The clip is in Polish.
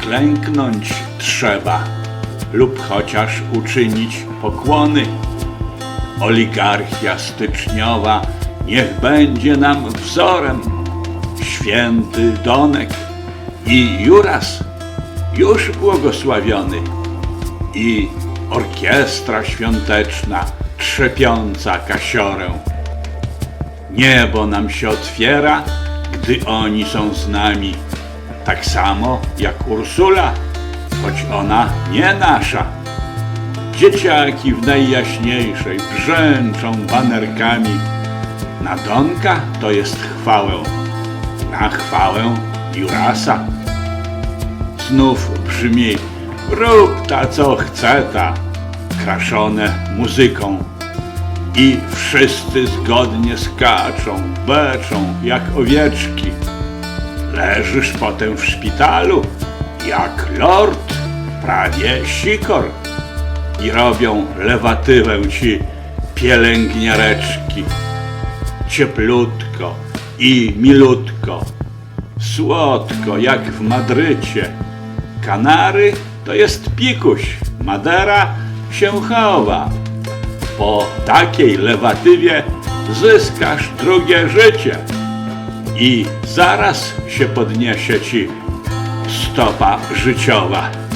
klęknąć trzeba lub chociaż uczynić pokłony. Oligarchia styczniowa niech będzie nam wzorem. Święty Donek i Juras już błogosławiony i orkiestra świąteczna trzepiąca kasiorę. Niebo nam się otwiera, gdy oni są z nami, tak samo jak Ursula, choć ona nie nasza. Dzieciaki w najjaśniejszej brzęczą banerkami. Na Donka to jest chwałę, na chwałę Jurasa. Znów brzmi rób ta co chce ta, kraszone muzyką. I wszyscy zgodnie skaczą, beczą jak owieczki. Leżysz potem w szpitalu, jak lord, prawie sikor. I robią lewatywę ci pielęgniareczki. Cieplutko i milutko, słodko jak w Madrycie. Kanary to jest pikuś, Madera się chowa. Po takiej lewatywie zyskasz drugie życie i zaraz się podniesie ci stopa życiowa.